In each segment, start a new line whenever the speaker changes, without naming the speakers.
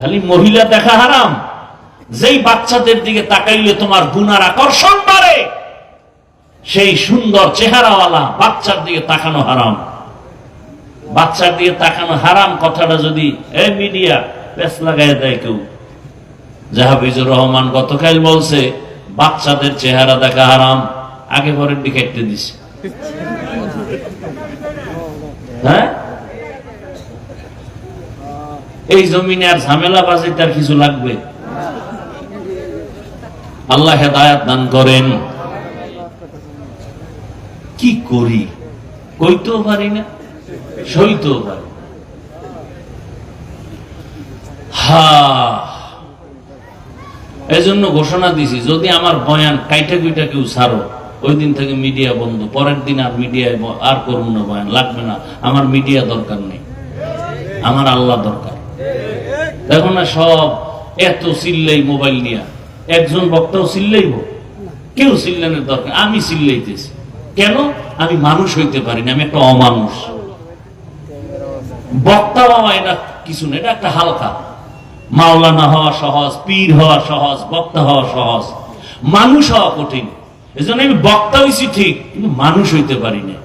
খালি মহিলা দেখা হারাম। যেই বাচ্চাদের দিকে তাকাইলে তোমার গুনার আকর্ষণ বাড়ে, সেই সুন্দর চেহারাওয়ালা বাচ্চার দিকে তাকানো হারাম। বাচ্চার দিকে তাকানো হারাম কথাটা যদি এ মিডিয়া পেস লাগাই দেয় কেউ। জাহাবিজুর রহমান গতকাল বলছে, বাচ্চাদের চেহারা দেখা হারাম, আগে পরের দিকে দিছে। হ্যাঁ? এই জমিনে আর ঝামেলা বাজে তার কিছু লাগবে? আল্লাহ হেদায়াত দান করেন। কি করি? কইতেও পারি না, সইতেও পারি হা। এই জন্য ঘোষণা দিছি, যদি আমার বয়ান কাইটা কুইটা কেউ ছাড়ো, ওই দিন থেকে মিডিয়া বন্ধ, পরের দিন আর মিডিয়ায় আর করব না বয়ান, লাগবে না। আমার মিডিয়া দরকার নেই। আমার আল্লাহ দরকার। দেখো না সব, এত চিল্লাই মোবাইল নিয়ে। একজন বক্তাও চিল্লাইব কেউ চিল্লানোর দরকার? আমি চিল্লাইতেছি কেন? আমি মানুষ হইতে পারি না, আমি একটা অমানুষ। বক্তা হওয়া এটা কিছু না, এটা একটা হালকা। মাওলানা হওয়া সহজ, পীর হওয়া সহজ, বক্তা হওয়া সহজ। মানুষ হওয়া কঠিন। এজন্য আমি বক্তা হইছি ঠিক, কিন্তু মানুষ হইতে পারি না।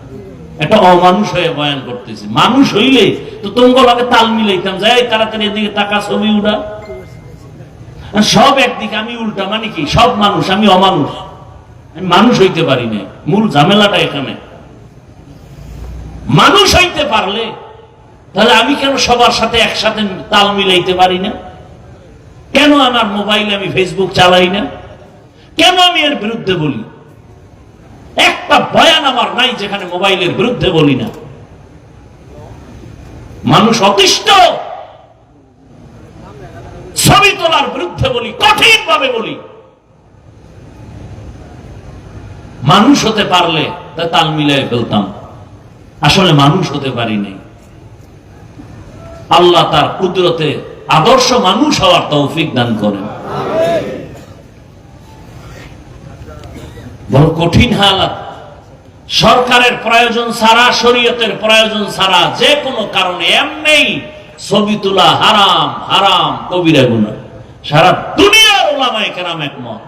একটা অমানুষ হয়ে বয়ান করতেছি। মানুষ হইলে তো তোমাকে তাল মিলাইতাম, যাই তাড়াতাড়ি এদিকে টাকা ছবি উড়া সব একদিকে আমি উল্টা মানে কি? সব মানুষ, আমি অমানুষ। আমি মানুষ হইতে পারি না মূল ঝামেলাটা এখানে। মানুষ হইতে পারলে, তাহলে আমি কেন সবার সাথে একসাথে তাল মিলাইতে পারি না? কেন আমার মোবাইলে, আমি ফেসবুক চালাই না? কেন আমি এর বিরুদ্ধে বলি? একটা বয়ান আমার নাই যেখানে মোবাইলের বিরুদ্ধে বলি না। মানুষ অতিষ্ঠ, ছবি তোলার বিরুদ্ধে বলি কঠিন ভাবে বলি। মানুষ হতে পারলে তা তাল মিলাই ফেলতাম। আসলে মানুষ হতে পারি নাই। আল্লাহ তার কুদরতে আদর্শ মানুষ হওয়ার তৌফিক দান করেন। বড় কঠিন হালাত। সরকারের প্রয়োজন ছাড়া, শরীয়তের প্রয়োজন ছাড়া যে কোনো কারণে এমনি ছবি তোলা হারাম হারাম, কবিরা গুণা সারা দুনিয়ার ওলামায় কেরাম একমত।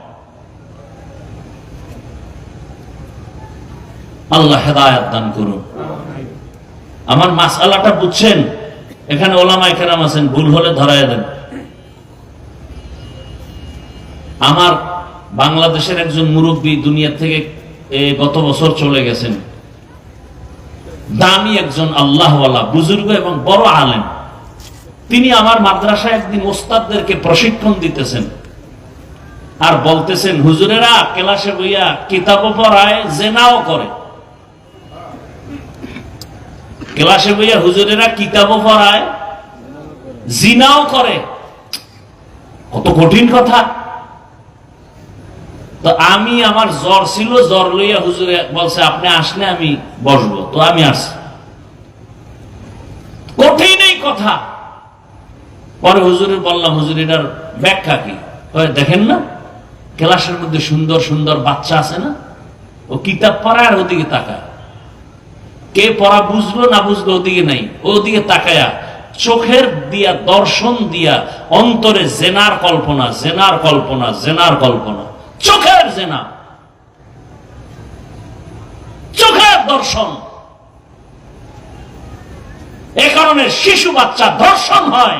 আল্লাহ হেদায়াত দান করুন। আমার মাসালাটা বুঝছেন? এখানে ওলামায় কেরাম আছেন, ভুল হলে ধরাই দেন। আমার বাংলাদেশের একজন মুরব্বী দুনিয়া থেকে গত বছর চলে গেছেন। দামি একজন আল্লাহওয়ালা, বুজুর্গ এবং বড় আলেম। তিনি আমার মাদ্রাসায় একদিন ওস্তাদদেরকে প্রশিক্ষণ দিতেছেন। আর বলতেছেন, হুজুরেরা, ক্লাসে বইয়া কিতাবও পড়ায়, জেনাও করে। ক্লাসে বইয়া হুজুরেরা কিতাবও পড়ায়, জিনাও করে। কত কঠিন কথা। তো আমি আমার জ্বর ছিল, জ্বর লইয়া হুজুরে বলছে, আপনি আসলে আমি বসবো। তো আমি আসছি। কঠিন এই কথা। পরে হুজুরের বললাম, হুজুর, এটার ব্যাখ্যা কি? দেখেন না, ক্লাসের মধ্যে সুন্দর সুন্দর বাচ্চা আছে না, ও কিতাব পড়ায় আর ওদিকে তাকায়। কে পড়া বুঝলো না বুঝলো ওদিকে নাই ওদিকে তাকায়া চোখের দিয়া দর্শন দিয়া অন্তরে জেনার কল্পনা জেনার কল্পনা জেনার কল্পনা। চোখের জেনা, চোখের দর্শন। এ কারণে শিশু বাচ্চা দর্শন হয়,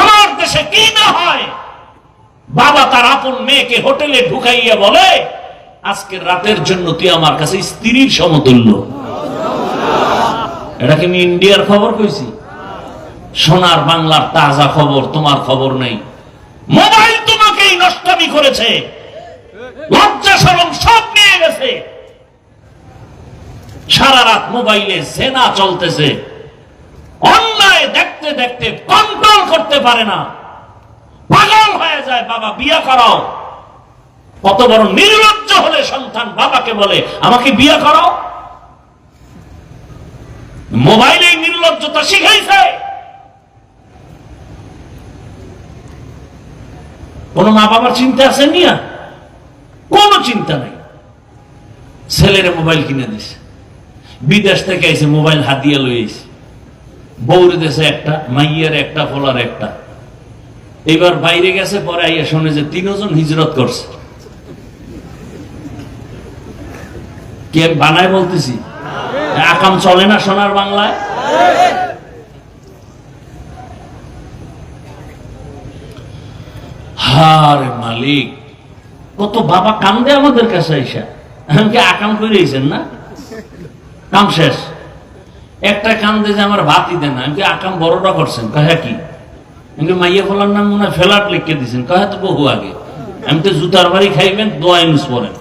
আমার দেশে কি না হয়? বাবা তার আপন মেয়েকে হোটেলে ঢুকাইয়া বলে, আজকের রাতের জন্য তুই আমার কাছে স্ত্রীর সমতুল্য। এটা কি আমি ইন্ডিয়ার খবর কইছি? সোনার বাংলার তাজা খবর, তোমার খবর নেই। মোবাইল তোমাকেই নষ্টমি করেছে। লজ্জা সরম সব নিয়ে গেছে। সারা রাত মোবাইলে জেনা চলতেছে। অন্যায় দেখতে দেখতে কন্ট্রোল করতে পারে না। পাগল হয়ে যায়, বাবা, বিয়ে করাও। কত বড় নির্লজ্জ হলে সন্তান বাবাকে বলে, আমাকে বিয়ে করাও? মোবাইলে নির্লজ্জতা শিখাইছে। কোন মা বাবার চিন্তা আছে নিয়া? কোন চিন্তা নাই। ছেলেরে মোবাইল কিনে দিছে। বিদেশ থেকে আইসে মোবাইল হাতিয়ে লই আইছে। বৌরে দেশে একটা, মাইয়ের একটা, ফলার একটা। এবার বাইরে গেছে, পরে আইয়া শুনে যে তিনজন হিজরত করছে। কে বানায় বলতেছি? আকাম চলে না সোনার বাংলায়? হারে মালিক। কত বাবা কান্দে আমাদের কাছে আইসা। এমনকি আকাম করে না? কাম শেষ। একটা কান্দে যে আমার ভাতই দেন এমনকি আকাম বড়টা করছেন? কহে কি? মাইয়া ফলার নাম মনে হয় ফেলাট লিখে দিয়েছেন কহে তো বহু আগে। আমি তো জুতার বাড়ি খাইবেন, দোয়া ইউজ করেন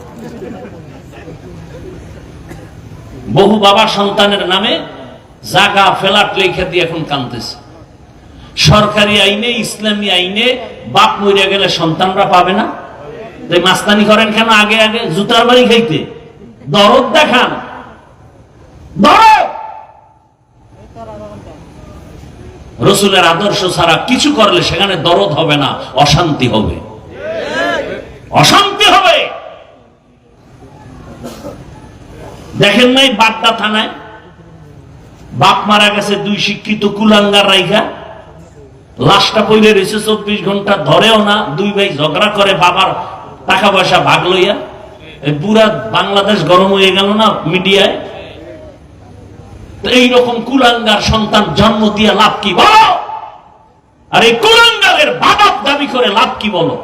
বহু বাবা সন্তানের নামে জাগা ফেলাট লেখা দিয়ে এখন কানতেছে। সরকারি আইনে, ইসলামী আইনে বাপ মরে গেলে সন্তানরা পাবে না। তাই মাস্তানি করেন কেন আগে আগে? জুতার বাড়ি খাইতে। দরদ দেখান। রসুলের আদর্শ ছাড়া কিছু করলে সেখানে দরদ হবে না, অশান্তি হবে। অশান্তি হবে! দেখেন নাই বাড্ডা থানায়? বাপ মারা গেছে দুই শিক্ষিত কুলাঙ্গার রাইখা। লাশটা পইলে রয়েছে চব্বিশ ঘণ্টা ধরেও না, দুই ভাই ঝগড়া করে, বাবার টাকা পয়সা ভাগ লইয়া। পুরা বাংলাদেশ গরম হয়ে গেল না মিডিয়ায়। এইরকম কুলাঙ্গার সন্তান জন্ম দিয়া লাভ কি বলো? আর এই কুলাঙ্গারের বাবাপ দাবি করে লাভ কি বলো?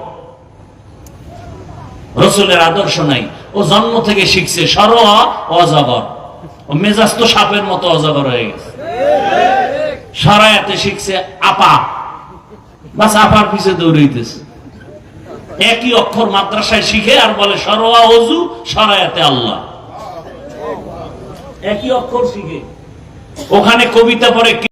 রসুলের আদর্শ নাই। ও জন্ম থেকে শিখছে সর অজগর। ও মেজাজ তো সাপের মতো অজগর হয়ে গেছে। সারায়াতে শিখছে আপা। বাস আপার পিছে দৌড়াইতেছে। একই অক্ষর মাদ্রাসায় শিখে আর বলে, সরোয়া অজু সরায়াতে আল্লাহ। একই অক্ষর শিখে। ওখানে কবিতা পড়ে